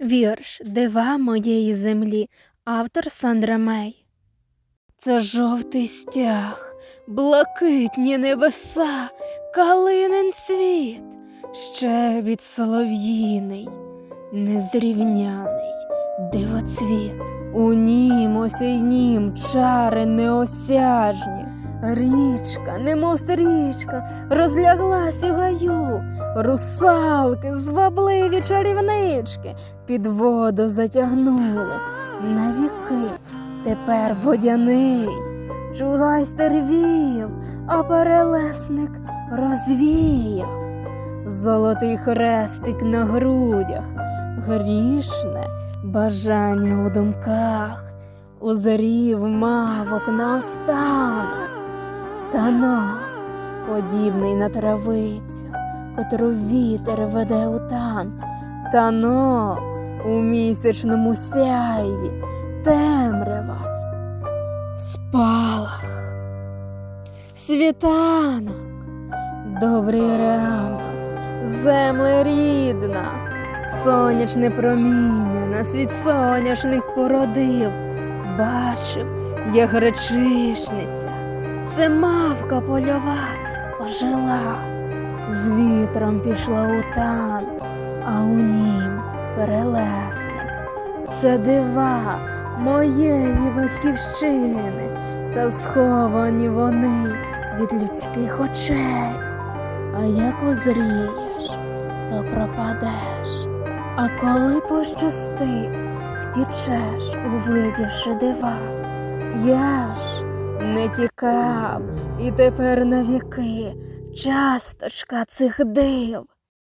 Вірш Дива моєї землі, автор Сандра Мей. Це жовтий стяг, блакитні небеса, калинин цвіт, щебіт солов'їний, незрівняний дивоцвіт. У нім осяйнім чари неосяжні. Річка, немов стрічка, розляглась у гаю, русалки, звабливі чарівнички, під воду затягнули на віки. Тепер водяний, чугайстер вів, а перелесник розвіяв. Золотий хрестик на грудях, грішне бажання у думках, узрів мавок на наостанок. Танок, подібний на травицю, котру вітер веде у тан. Танок у місячному сяйві, темрява, спалах, світанок, добрий ранок, земле рідна, сонячне проміння на світ соняшник породив, бачив, як гречишниця, це мавка польова ожила, з вітром пішла у тан, а у нім перелесник. Це дива моєї батьківщини, та сховані вони від людських очей. А як озрієш, то пропадеш. А коли пощастить, втічеш, увидівши дива. Я ж не тікав, і тепер навіки часточка цих див.